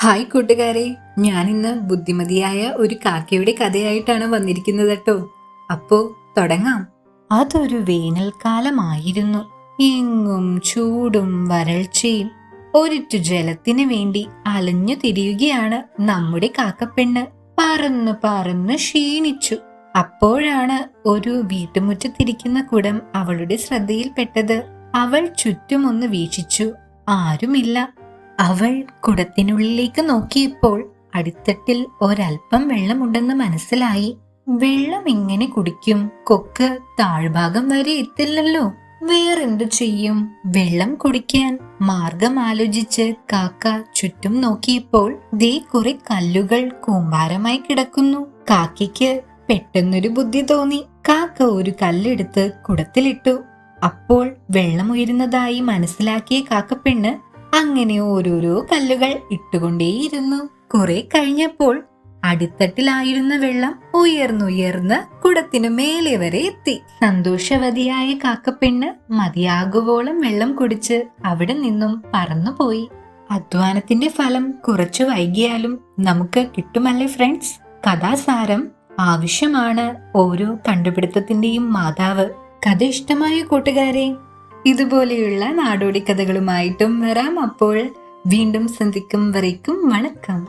Hi കൂട്ടുകാരെ ഞാൻ ഇന്ന് ബുദ്ധിമതിയായ ഒരു കാക്കയുടെ കഥയായിട്ടാണ് വന്നിരിക്കുന്നത് കേട്ടോ. അപ്പോ തുടങ്ങാം. അതൊരു വേനൽക്കാലമായിരുന്നു. എങ്ങും ചൂടും വരൾച്ചയും ഒരിറ്റു ജലത്തിനു വേണ്ടി അലഞ്ഞു തിരിയുകയാണ് നമ്മുടെ കാക്കപ്പെണ്ണ്. പറന്നു പറന്ന് ക്ഷീണിച്ചു. അപ്പോഴാണ് ഒരു വീട്ടുമുറ്റത്തിരിക്കുന്ന കുടം അവളുടെ ശ്രദ്ധയിൽപ്പെട്ടത്. അവൾ ചുറ്റുമൊന്ന് വീക്ഷിച്ചു. ആരുമില്ല. അവൾ കുടത്തിനുള്ളിലേക്ക് നോക്കിയപ്പോൾ അടിത്തട്ടിൽ ഒരൽപ്പം വെള്ളമുണ്ടെന്ന് മനസ്സിലായി. വെള്ളം എങ്ങനെ കുടിക്കും? കൊക്ക് താഴ്ഭാഗം വരെ എത്തില്ലല്ലോ. വേറെന്തു ചെയ്യും? വെള്ളം കുടിക്കാൻ മാർഗം ആലോചിച്ച് കാക്ക ചുറ്റും നോക്കിയപ്പോൾ ദേ കുറെ കല്ലുകൾ കൂമ്പാരമായി കിടക്കുന്നു. കാക്കയ്ക്ക് പെട്ടെന്നൊരു ബുദ്ധി തോന്നി. കാക്ക ഒരു കല്ലെടുത്ത് കുടത്തിലിട്ടു. അപ്പോൾ വെള്ളം ഉയരുന്നതായി മനസ്സിലാക്കിയ കാക്കപ്പെണ്ണ് അങ്ങനെ ഓരോരോ കല്ലുകൾ ഇട്ടുകൊണ്ടേയിരുന്നു. കുറെ കഴിഞ്ഞപ്പോൾ അടിത്തട്ടിലായിരുന്ന വെള്ളം ഉയർന്നുയർന്ന് കുടത്തിനു മേലെ വരെ എത്തി. സന്തോഷവതിയായ കാക്കപ്പെണ്ണ് മതിയാകുവോളം വെള്ളം കുടിച്ച് അവിടെ നിന്നും പറന്നുപോയി. അധ്വാനത്തിന്റെ ഫലം കുറച്ചു വൈകിയാലും നമുക്ക് കിട്ടുമല്ലേ ഫ്രണ്ട്സ്? കഥാസാരം ആവശ്യമാണ് ഓരോ കണ്ടുപിടുത്തത്തിന്റെയും മാതാവ്. കഥ ഇഷ്ടമായ കൂട്ടുകാരെ ഇതുപോലെയുള്ള നാടോടി കഥകളുമായിട്ടും വരാം അപ്പോൾ. വീണ്ടും സന്ധിക്കും വരയ്ക്കും. വണക്കം.